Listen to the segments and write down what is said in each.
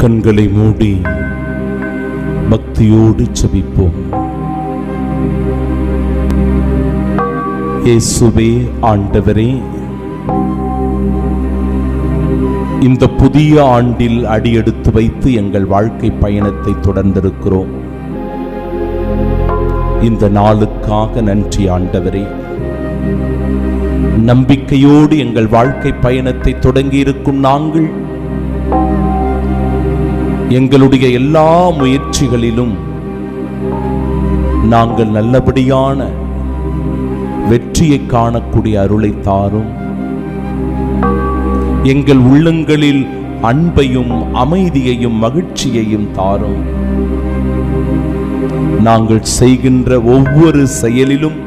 கண்களை மூடி பக்தியோடு செபிப்போம் இயேசுவே ஆண்டவரே இந்த புதிய ஆண்டில் அடியெடுத்து வைத்து எங்கள் வாழ்க்கை பயணத்தை தொடர்ந்திருக்கிறோம். இந்த நாளுக்காக நன்றி ஆண்டவரே. நம்பிக்கையோடு எங்கள் வாழ்க்கை பயணத்தை தொடங்கி இருக்கும் நாங்கள் எங்களுடைய எல்லா முயற்சிகளிலும் நாங்கள் நல்லபடியான வெற்றியை காணக்கூடிய அருளை தாரும். எங்கள் உள்ளங்களில் அன்பையும் அமைதியையும் மகிழ்ச்சியையும் தாரும். நாங்கள் செய்கின்ற ஒவ்வொரு செயலிலும்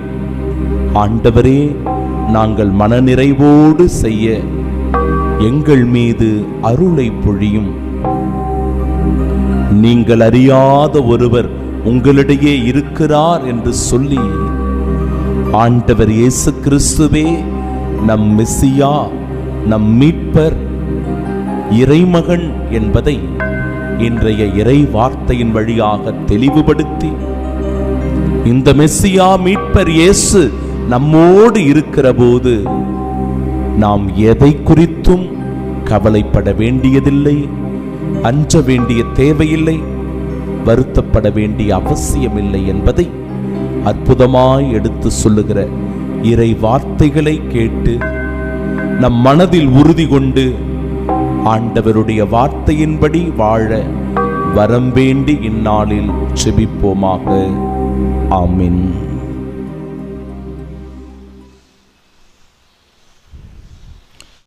ஆண்டவரே நாங்கள் மனநிறைவோடு செய்ய எங்கள் மீது அருளை பொழியும். நீங்கள் அறியாத ஒருவர் உங்களிடையே இருக்கிறார் என்று சொல்லி ஆண்டவர் இயேசு கிறிஸ்துவே நம் மெஸ்ஸியா நம் மீட்பர் இறைமகன் என்பதை இன்றைய இறை வார்த்தையின் வழியாக தெளிவுபடுத்தி இந்த மெஸ்ஸியா மீட்பர் இயேசு நம்மோடு இருக்கிற போது நாம் எதை குறித்தும் கவலைப்பட வேண்டியதில்லை. அஞ்ச வேண்டிய தேவையில்லை வருத்தப்பட வேண்டிய அவசியமில்லை என்பதை அற்புதமாய் எடுத்து சொல்லுகிற இறை வார்த்தைகளை கேட்டு நம் மனதில் உறுதி கொண்டு ஆண்டவருடைய வார்த்தையின்படி வாழ வரம் வேண்டி இந்நாளில் செபிப்போமாக. ஆமின்.